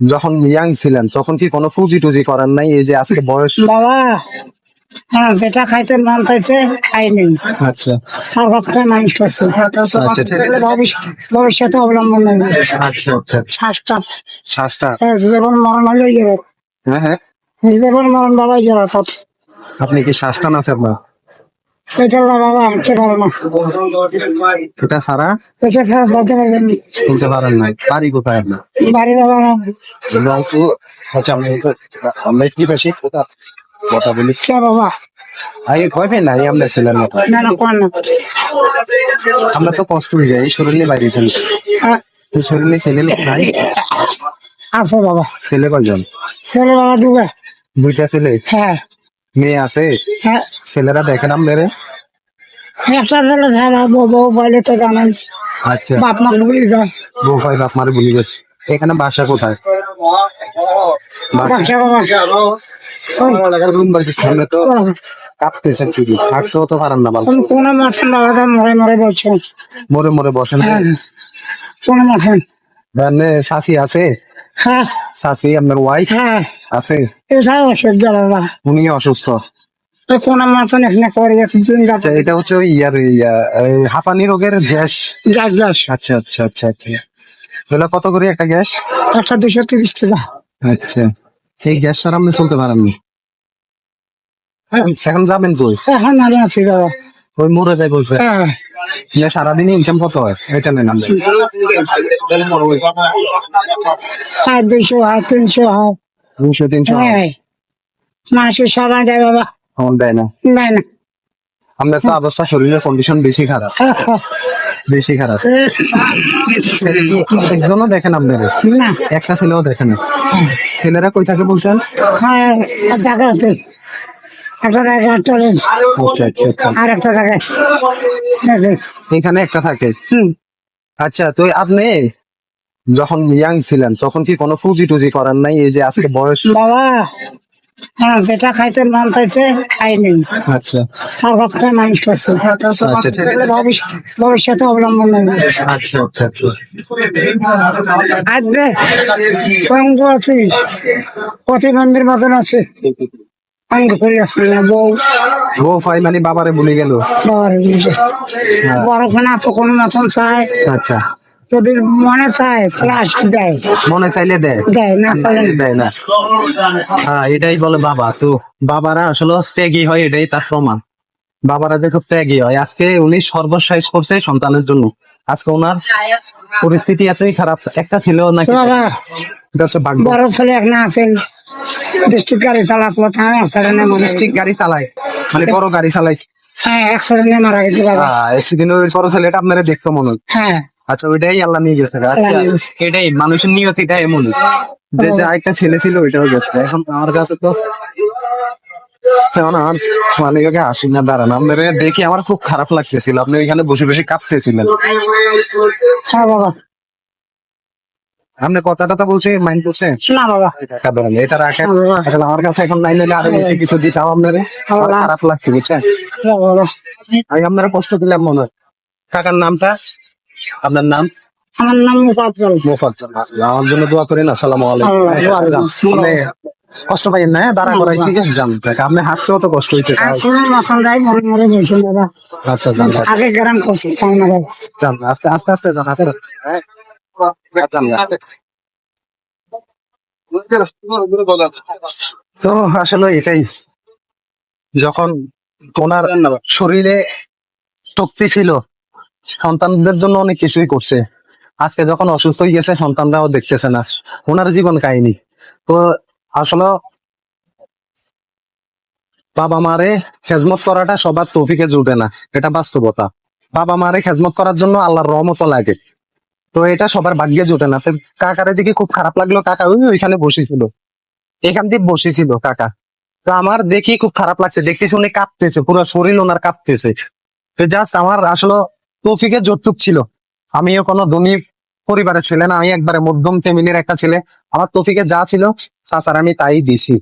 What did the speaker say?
যখন ইয়াং ছিলেন তখন কি কোনো ফুজি টুজি করার নাই? এই যে আজকে বয়স বাবা হ্যাঁ যেটা খাইতে মন চাইছে খাইনি। আচ্ছা। কখনো মানুষ করছে। আচ্ছা, ভবিষ্য- ভবিষ্যতে অবলম্বন নেবে আচ্ছা আচ্ছা শ্বাসটা শ্বাসটা? জীবন মরণ হলে গেল হ্যাঁ হ্যাঁ। জীবন মরণ বাবাই গেল আপনি কি শ্বাসটান আছে আপনার এটা বাবা আনতে পারে না। এটা সারা এটা ছাড়া চলতে পারবেন না। শুনতে পারেন বাড়ি কোথায় আপনার? বাড়ি বাবা না। রংপুর। আচ্ছা আমি আমরা কি কথা কথা বলি? কে বাবা? আগে ভয় পেয়ে নাই আমরা ছেলের মতো। না না কোন না? আমরা তো কষ্ট হয়ে যাই শরীর বাইরে চলি হ্যাঁ, শরীর ছেলে লোক নাই। আছে বাবা। ছেলে কয়জন? ছেলে বাবা দুইটা ছেলে? হ্যাঁ। মেয়ে আছে? হ্যাঁ। ছেলেরা দেখেন আমাদের একটা ছেলে ছাড়া বউ তো জানেন। আচ্ছা। বাপ মা ভুলি যায়। বউ ভাই বাপ মারে ভুলে গেছে। এখানে বাসা কোথায়? সামনে তো কাঁপতেছেন চুরি। হাঁটতেও তো পারেন না কোন কোন মাছেন বাবাটা মরে মরে বলছেন। মরে মরে বসেন। হ্যাঁ। কোন মাছেন মানে শাসি আছে? হ্যাঁ। শাসি আপনার ওয়াইফ হ্যাঁ। আছে? বাবা। উনি অসুস্থ। কোন এখানে করে গেছে আচ্ছা এটা হচ্ছে ওই ইয়ার এই হাঁপানি রোগের গ্যাস। Gas gas. আচ্ছা আচ্ছা আচ্ছা আচ্ছা। কত করে একটা গ্যাস? একটা দুশো তিরিশ টাকা। আচ্ছা। এই গ্যাস ছাড়া আপনি চলতে পারেননি? এখন যাবেন কই? এখন আমি আছি বাবা। ওই মরে যাই বলছে হ্যাঁ। ইয়া সারাদিন ইনকাম কত হয়? এটা নেন আপনি। আর দুশো তিনশো হয়। দুশো তিনশো হ্যাঁ মাসে। সবাই দেয় বাবা। আমার দেয় না। দেয় না। আপনার তো অবস্থা শরীরের কন্ডিশন বেশি খারাপ। হ্যাঁ, হ্যাঁ। বেশি খারাপ। একজনও দেখেন আপনার একটা ছেলেও দেখেন ছেলেরা কই থাকে বলছেন? হ্যাঁ একটা জায়গায় আচ্ছা আচ্ছা আচ্ছা। আর একটা জায়গায় এখানে একটা থাকে। আচ্ছা তো আপনি যখন ইয়াং ছিলেন তখন কি কোনো ফুজি টুজি করার নাই? এই যে আজকে বয়স বাবা হ্যাঁ যেটা খাইতে মন চাইছে খাইনি। আচ্ছা। আর কখনো মানুষ করছে আচ্ছা, ভবিষ্য- ভবিষ্যতে অবলম্বন আচ্ছা আচ্ছা আচ্ছা। আজ অঙ্গ আছিস প্রতিবন্ধীর মতন আছে। অঙ্গ করে আছে না বউ। ভাই মানে বাবারে ভুলে গেল? বাবার বড় খানা তো কোনো মতন চায় আচ্ছা। যদি মনে চায় তাহলে দেয়। মনে চাইলে দেয়। দেয় না তাহলে দেয় না। হ্যাঁ এটাই বলে বাবা। তো বাবারা আসলে ত্যাগী হয় এটাই তার প্রমাণ। বাবারা যে খুব ত্যাগী হয়। আজকে উনি সর্বশেষ করছে সন্তানের জন্য। আজকে ওনার পরিস্থিতি এতই খারাপ। একটা ছেলেও নাকি বড় ছেলে এখন আছেন ডিস্ট্রিক্ট গাড়ি চালাচ্ছিল অ্যাক্সিডেন্টে গেছে। ঠিক গাড়ি চালায়। মানে বড় গাড়ি চালায়। হ্যাঁ অ্যাক্সিডেন্টে মারা গেছে বাবা। অ্যাক্সিডেন্ট ওই বড় ছেলেটা আপনারা দেখতে মনে হয়। হ্যাঁ। আচ্ছা ওইটাই আল্লাহ নিয়ে গেছে আচ্ছা। এটাই মানুষের নিয়তিটা এমন। যে যে একটা ছেলে ছিল ওইটাও গেছে। এখন আমার কাছে তো আমার না দাঁড়ান। আপনার দেখে আমার খুব খারাপ লাগতেছিল। আপনি ওইখানে বসে বসে কাঁপতেছিলেন। হ্যাঁ আপনি কথাটা তো বলছে মাইন্ড করছে? না বাবা। এটা রাখেন। হ্যাঁ, আসলে আমার কাছে এখন নাই নিলে আরও বেশি কিছু দিতাম আপনারে। আমার খারাপ লাগছে বুঝছেন? হ্যাঁ আমি আপনারা কষ্ট দিলাম মনে হয়। কাকার নামটা? আপনার নাম? আমার নাম মুফাজ্জল। মোফাজ্জল। আমার জন্য দোয়া করেন আসসালামু আলাইকুম। কষ্ট পাইয়েন না দাঁড়া করাইছি যে জান দেখ আপনি হাঁটতেও তো কষ্ট বাবা আচ্ছা যান, আগে গ্রাম করছি তাই না বাবা যান আস্তে আস্তে আস্তে যান আস্তে। তো আসলে এটাই। যখন ওনার শরীরে শক্তি ছিল সন্তানদের জন্য অনেক কিছুই করছে। আজকে যখন অসুস্থ হয়ে গেছে, সন্তানরাও দেখতেছে না। ওনার জীবন কাহিনী। তো আসলে বাবা মারে খেজমত করাটা সবার তৌফিকে জুটে না। এটা বাস্তবতা। বাবা মারে খেজমত করার জন্য আল্লাহর রহমত লাগে। তো এটা সবার ভাগ্যে জুটে না। কাকারে দিকে খুব খারাপ লাগল। কাকা, ওই, ওইখানে বসেছিল। এখান দিয়ে বসেছিল কাকা। তো আমার দেখি খুব খারাপ লাগছে। দেখতেছি উনি কাঁপতেছে, পুরো শরীর ওনার কাঁপতেছে। তো জাস্ট আমার আসলে তৌফিকের যৌতুক ছিল। আমিও কোনো ধনী পরিবারের ছেলে না, আমি একবারে মধ্যম ফ্যামিলির একটা ছেলে। আমার তৌফিকে যা ছিল চাচার আমি তাই দিছি।